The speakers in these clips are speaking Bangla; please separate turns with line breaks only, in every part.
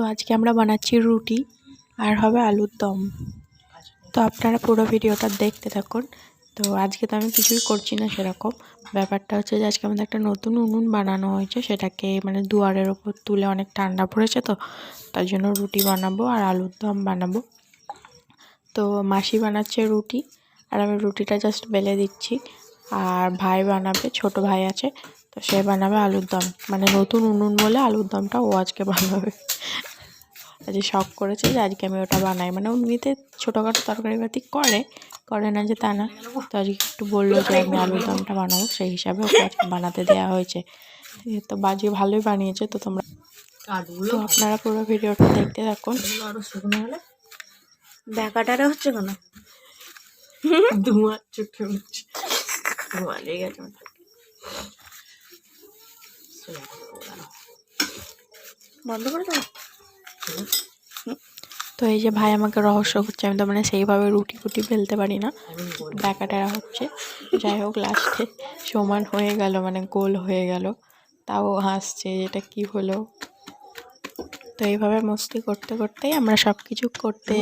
তো আজকে আমরা বানাচ্ছি রুটি আর হবে আলুর দম। তো আপনারা পুরো ভিডিওটা দেখতে থাকুন। তো আজকে তো আমি কিছুই করছি না সেরকম। ব্যাপারটা হচ্ছে যে আজকে আমাদের একটা নতুন উনুন বানানো হয়েছে। সেটাকে মানে দুয়ারের ওপর তুলে অনেক ঠান্ডা পড়েছে তো, তার জন্য রুটি বানাবো আর আলুর দম বানাবো। তো মাসি বানাচ্ছে রুটি আর আমি রুটিটা জাস্ট বেলে দিচ্ছি। আর ভাই বানাবে, ছোট ভাই আছে, তো সে বানাবে আলুর দম। মানে নতুন উনুন বলে আলুর দমটা ও আজকে বানাবে। আজকে শখ করেছে যে আজকে আমি ওটা বানাই। মানে এমনিতে ছোটোখাটো তরকারি বাতি করে করে না যে তা না। তো আজকে একটু বলল যে আমি আলুর দমটা বানাবো সেই হিসাবে ওকে আজকে বানাতে দেওয়া হয়েছে। তো বাজি ভালোই বানিয়েছে তো তোমরা তো আপনারা পুরো ভিডিওটা দেখতে থাকুন।
ব্যাকাটারে হচ্ছে কেন?
ধোঁয়া চুটে উঠছে ধোঁয়া লেগে গেছে
বন্ধ করে দেবো
তো এই যে ভাই আমাকে রহস্য করছে আমি তো মানে সেইভাবে রুটি ফুটি ফেলতে পারি না। ব্যাকাটারা হচ্ছে। যাই হোক, লাস্টে সমান হয়ে গেল মানে গোল হয়ে গেল। তাও হাসছে এটা কি হলো। তো এইভাবে মস্তি করতে করতেই আমরা সব কিছু করতে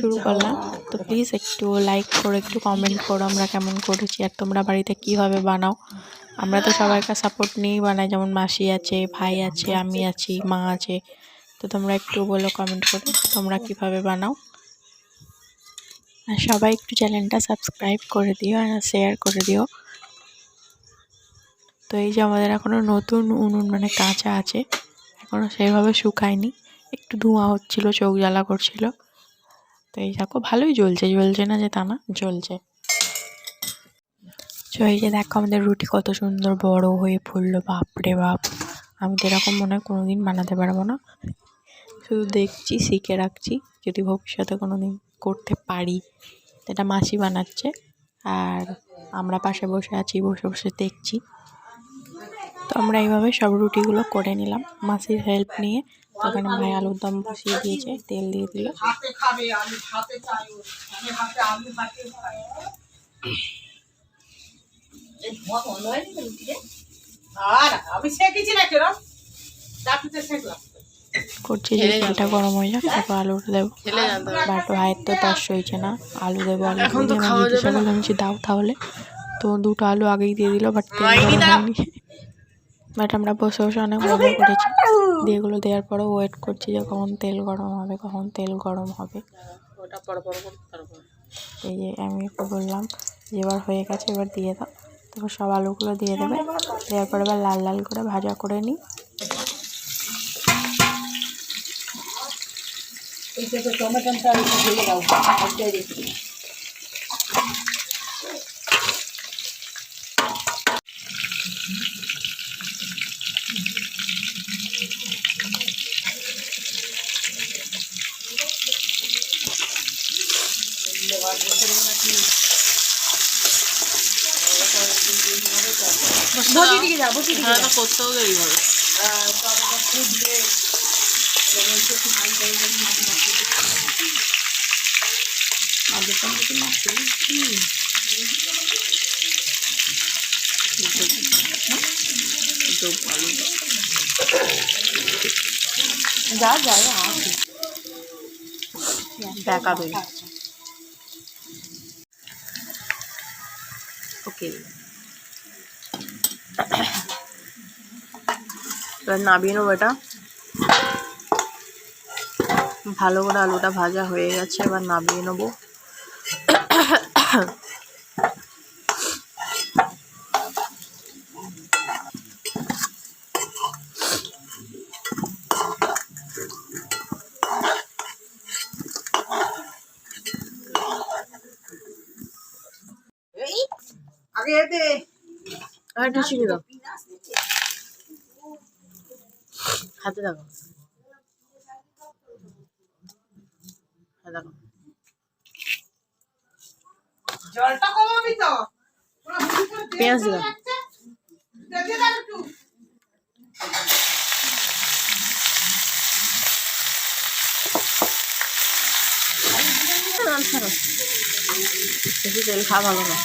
শুরু করলাম। তো প্লিজ একটু লাইক করো, একটু কমেন্ট করো আমরা কেমন করেছি আর তোমরা বাড়িতে কীভাবে বানাও। আমরা তো সবাইকার সাপোর্ট নিয়েই বানাই, যেমন মাসি আছে, ভাই আছে, আমি আছি, মা আছে। তো তোমরা একটু বলো কমেন্ট করে তোমরা কীভাবে বানাও। আর সবাই একটু চ্যানেলটা সাবস্ক্রাইব করে দিও আর শেয়ার করে দিও। তো এই যে আমাদের এখনও নতুন উনুন মানে কাঁচা আছে এখনও সেইভাবে শুকায়নি। একটু ধোঁয়া হচ্ছিল, চোখ জ্বালা করছিল। তো এই দেখো, ভালোই জ্বলছে জ্বলছে না যে তা না, জ্বলছে। তো এই যে দেখো, আমাদের রুটি কত সুন্দর বড় হয়ে ফুললো বাপরে বাপ। আমি তো এরকম মনে হয় কোনো দিন বানাতে পারব না। শুধু দেখছি, শিখে রাখছি, যদি ভবিষ্যতে কোনো দিন করতে পারি। এটা মাসি বানাচ্ছে আর আমরা পাশে বসে আছি, বসে বসে দেখছি। তো আমরা এইভাবে সব রুটিগুলো করে নিলাম। মাসির হেল্প নিয়ে তো ওখানে ভাই আলুর দম বসিয়ে দিয়েছে, তেল দিয়ে দিল।
আর আমি শেখেছি না কেরম চাটুতে শেখলাম।
করছি যে তেলটা গরম হয়ে যাক তারপর আলুটা দেবো। বাট ভাইয়ের তো তস হয়েছে না আলু দেবো আলু আমি দাও তাহলে। তো দুটো আলু আগেই দিয়ে দিল বাট তেল গরম হয়নি। বাট আমরা বসে বসে অনেক মজা করেছি। দিয়ে এগুলো দেওয়ার পরেও ওয়েট করছি যে কখন তেল গরম হবে কখন তেল গরম হবে।
পর পর
এই যে আমি একটু বললাম যে এবার হয়ে গেছে এবার দিয়ে দাও। তারপর সব আলুগুলো দিয়ে দেবে। দেওয়ার পরে এবার লাল লাল করে ভাজা করে নিই।
এইটাতে টমেটোটা একটু ঢেলে দাও একটাই রেখে
বসি দিকে যা বসি দিকে
হ্যাঁ করতেও দেরি হবে
যা যা যা আসি
দেখাবে ওকে এবার নামিয়ে নেব এটা। ভালো করে আলুটা ভাজা হয়ে গেছে, এবার নামিয়ে নেব।
আগে এতে
আর একটু চিনি দাও হাতে দেখো হ্যাঁ দেখো
জলটা কমাবি তো।
পেঁয়াজ দিলাম বেশি তেল খাওয়া ভালো না।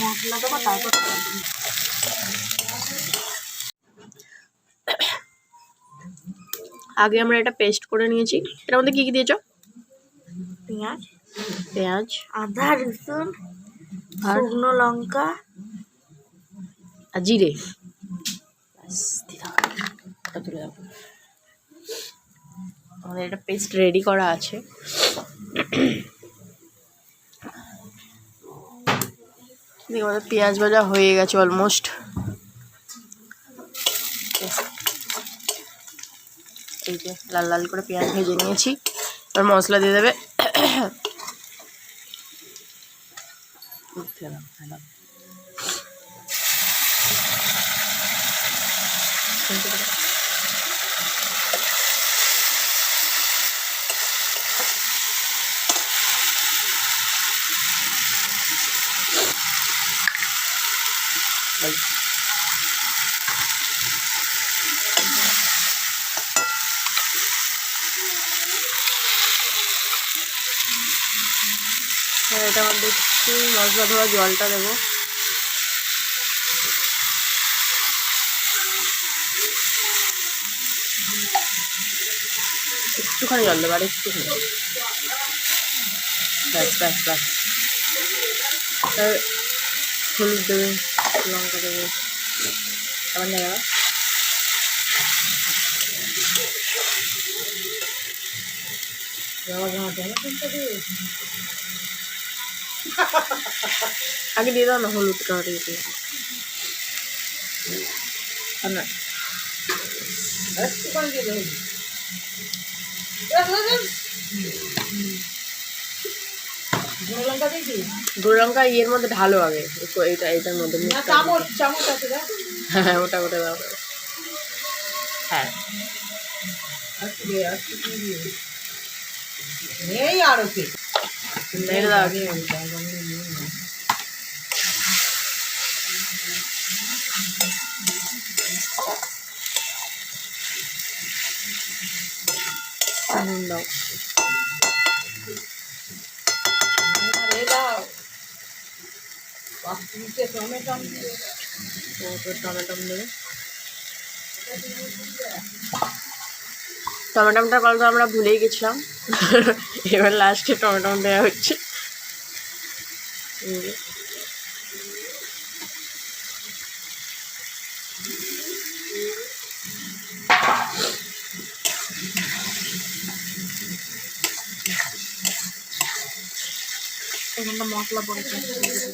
মশলা দেবো তারপর
আগে আমরা এটা পেস্ট করে নিয়েছি। এটার মধ্যে কি কি দিয়েছ?
পেঁয়াজ।
পেঁয়াজ।
আদা রসুন শুকনো লঙ্কা।
আর জিরে। তুলে আমাদের এটা পেস্ট রেডি করা আছে। আমাদের পেঁয়াজ ভাজা হয়ে গেছে অলমোস্ট এই যে লাল লাল করে পেঁয়াজ ভেজে নিয়েছি। এবার মশলা দিয়ে দেবে। দিয়ে দাও, আর এটা মধ্যে একটু মশলা ধোয়া জলটা দেবো। একটুখানি জল দেবো, আর একটুখানি। ব্যাস ব্যাস ব্যাস। হলুদ দেবে, লঙ্কা দেবে। আবার দেখা আগে দিয়ে দাও না হলুদ কাটে দিয়ে আর না
একটুখানি দিয়ে দেবো গুঁড়ো লঙ্কা দিয়েছি
গুঁড়ো লঙ্কা ইয়ের মধ্যে ঢালো আগে একটু এইটা এইটার মধ্যে
না
মুখটা
চামচ চামচ আছে দেখ
হ্যাঁ ওটা ওটা দাও হ্যাঁ
একটু দিয়ে একটু দিয়ে নেই আর ওকে
এটা দাও নুন দাও
আরে দাও পাঁচ মিনিটে টমেটো দিয়ে
ওপর টমেটো কথা আমরা ভুলেই গেছিলাম। এবার লাস্টে টমেটো দেওয়া হচ্ছে।
এখানটা মশলা পড়েছে
এই যে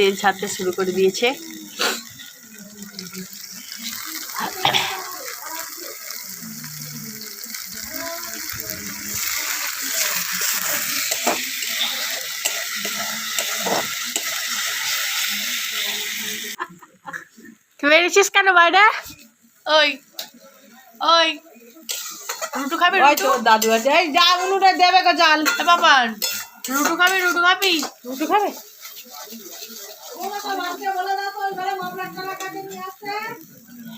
তেল ছাড়তে শুরু করে দিয়েছে। তুই বেরিয়েছিস কেন বাইরে? ওই ওই রুটু খাবি রুটু?
দাদু আছে। এই যা উনুটা দেবে গো জাল।
এ বাবান রুটু খাবি রুটু খাবি?
রুটি খাবে?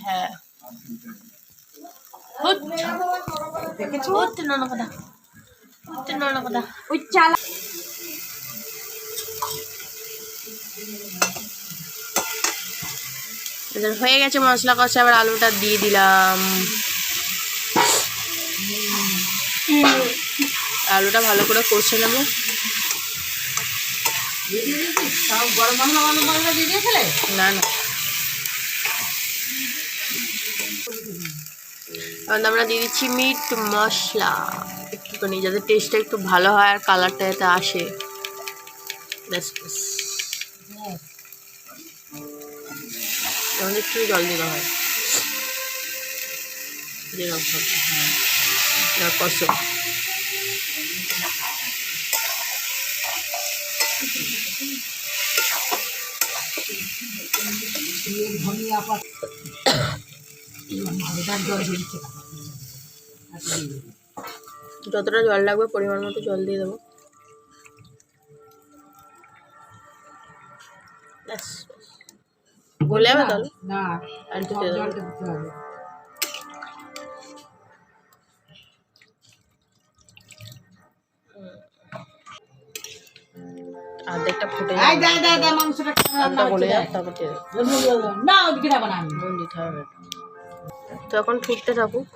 হ্যাঁ।
ওই চালা
হয়ে গেছে মশলা কষা আবার আলুটা দিয়ে দিলাম। আলুটা ভালো করে কষে নেব।
গরম দিয়ে
না না আমরা দিয়ে দিচ্ছি মিট মশলা। একটুখানি যাতে টেস্টটা একটু ভালো হয় আর কালারটা যাতে আসে। আমাদের একটু জল দেওয়া হয়। সব। হ্যাঁ কষো।
ধনিয়া পাতা জল দিয়েছে
যতটা জল লাগবে পরিমাণ মতো জল দিয়ে দেবো ব্যাস ব্যাস। গলে যাবে তাহলে
না
আর একটু
সব
দিয়ে দেবো
জলটা দিতে হবে
অর্ধেকটা ফুটে
এই
যাবে।
দে দে দে মাংসটা কেমন রান্না
হালকা গলে যাক তারপর দিতে হবে। তো এখন ফুটতে থাকুক।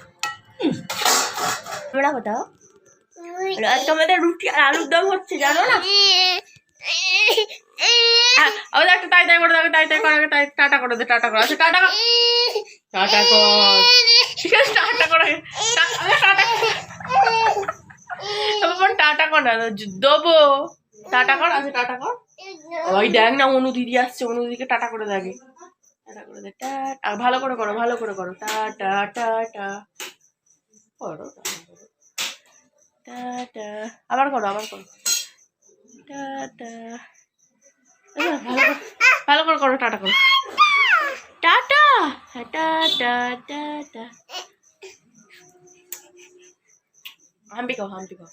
তোমরা কোথাও তোমাদের রুটি আর আলুর দম হচ্ছে জানো না?
ও একটা তাই তাই করে তাই তাই করে তাই টাটা করে দে টাটা করে। আচ্ছা টাটা টাটা কর। ঠিক আছে টাটা করে টাটা আমার টাটা কর না দেবো। টাটা কর আচ্ছা টাটা কর। ওই দেখ না অনু দিদি আসছে অনু দিদিকে টাটা করে দেখে টাটা করে দে টা ভালো করে করো ভালো করে করো। টা টা টা টা। করো। টা টা আবার করো আবার করো। টা টা ভালো করে করে টাটা করো। টাটা হ্যাঁ, টাটা টাটা। হাম্পি খাও হাম্পি খাও।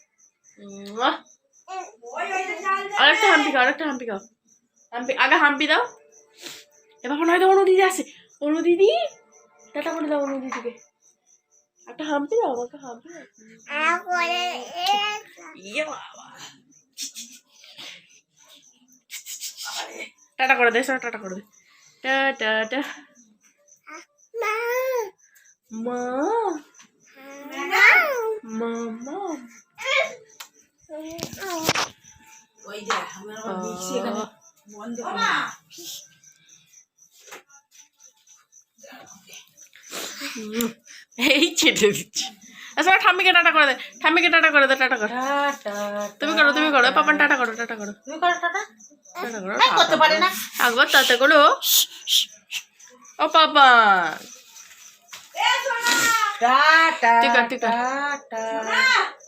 আরেকটা হাম্পি খাও, আরেকটা হাম্পি খাও। হাম্পি, আগে হাম্পি দাও। এবার হয়তো অনু দিদি আসে অনু দিদি টাটা করে দাও অনু দিদিকে একটা হাম্পি দাও, আমাকে হাম্পি ইয়ে টাটা করে দে সব টাটা করে দে। টা টা টা। মা। মামা চেটে দিচ্ছি। আচ্ছা ঠাম্মিকে টাটা করে দে। ঠাম্মিকে টাটা করে দে টাটা কর।
টাটা
তুমি করো তুমি করো। পাপান টাটা করো টাটা করো।
তুমি করো টাটা।
টাটা করো।
করতে পারে না।
একবার তাতে করো। ও পাপা
টাটা
আছে।
টাটা।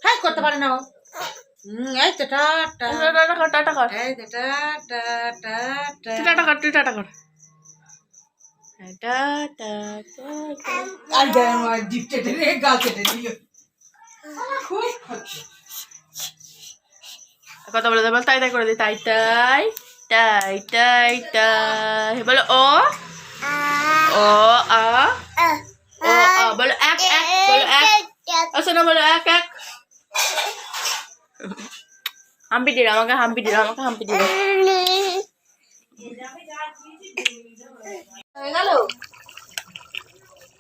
হ্যাঁ করতে পারে না এই তো টাটা।
টাটা কর টাটা কর।
Tata tata.
টাটা কর তুই টাটা কর। টাটা টাটা
আর যাই আমার জিপ চেটে রে গাল চেটে দিও খুব খাচ্ছে
কথা বলে দেবো তাই তাই করে দিই তাই তাই তাই তাই তাই বলো ও ও আ ও আ বলো এক এক বলো এক আসো না বলো এক এক হাম্পি দিল আমাকে হাম্পি দিল আমাকে হাম্পি দিল
হয়ে গেল?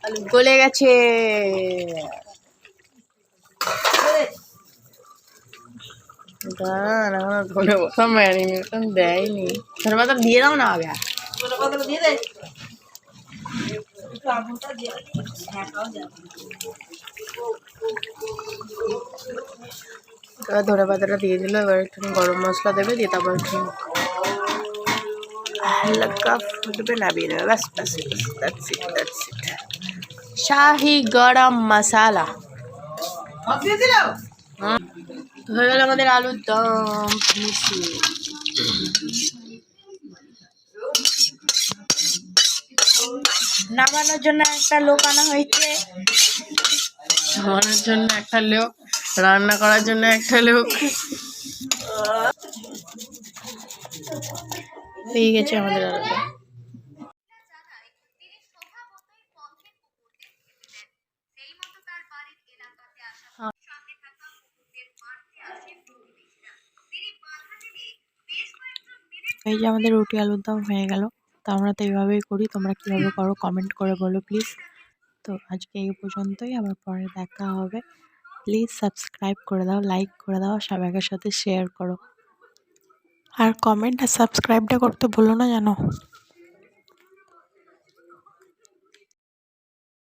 আলু। গলে গেছে। দাঁড়ান এখনও গলে বসা ম্যারিনেশন দেয়নি। ধরে দিয়ে দাও না আগে।
দিয়ে
ধরে পাতাটা দিয়ে দিল এবার একটু গরম মশলা দেবে দিয়ে তারপর একটু হালকা ফুটবে নামিয়ে নেবে ব্যাস ব্যাস দ্যাটস ইট দ্যাটস ইট শাহি গরম মশালা হয়ে গেল আমাদের আলুর দম মিশিয়ে
নামানোর জন্য একটা লোক আনা হয়েছে।
নামানোর জন্য একটা লোক রান্না করার জন্য একটা লোক। পেয়ে গেছে আমাদের আলুটা এই যে আমাদের রুটি আলুর দম হয়ে গেল। তো আমরা তো এইভাবেই করি, তোমরা কীভাবে করো কমেন্ট করে বলো প্লিজ তো আজকে এই পর্যন্তই, আবার পরে দেখা হবে। প্লিজ সাবস্ক্রাইব করে দাও লাইক করে দাও সবাইকার সাথে শেয়ার করো। আর কমেন্ট আর সাবস্ক্রাইবটা করতে ভুলো না জানো